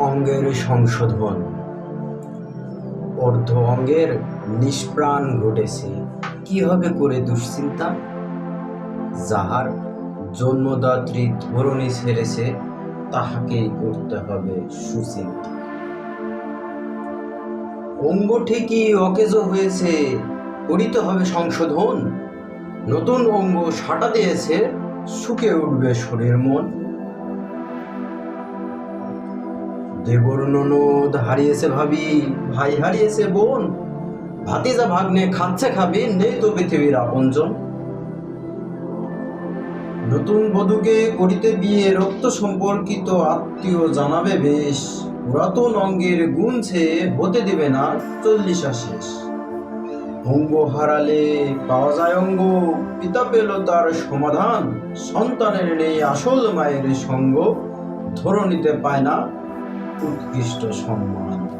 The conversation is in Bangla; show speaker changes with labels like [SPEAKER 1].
[SPEAKER 1] অঙ্গের সংশোধন অর্ধ অঙ্গের নিষ্প্রাণ ঘটেছে। কি হবে করে দুশ্চিন্তা? যাহার জন্মদাত্রী ধরণী ছেড়েছে তাহাকেই করতে হবে সুচিন্তা। অঙ্গ ঠিকই অকেজ হয়েছে করিতে হবে সংশোধন। নতুন অঙ্গ সাটা দিয়েছে সুখে উঠবে শরীর মন। দেবর ননদ হারিয়েছে ভাবি, ভাই হারিয়েছে বোন। ভাতিজা ভাগ্নে খাচ্ছে খাবি, নেই তো পৃথিবীর আপনজন। নতুন বধূকে করিতে বিয়ে রক্ত সম্পর্কিত আত্মীয় জানাবে বেশ। পুরাতন অঙ্গের গুনছে হতে দেবে না, চল্লিশা শেষ। অঙ্গ হারালে পাওয়া যায় অঙ্গ, পিতা পেল তার সমাধান। সন্তানের নেই আসল মায়ের সঙ্গ ধরণীতে পায় না উৎকৃষ্ট সম্মান।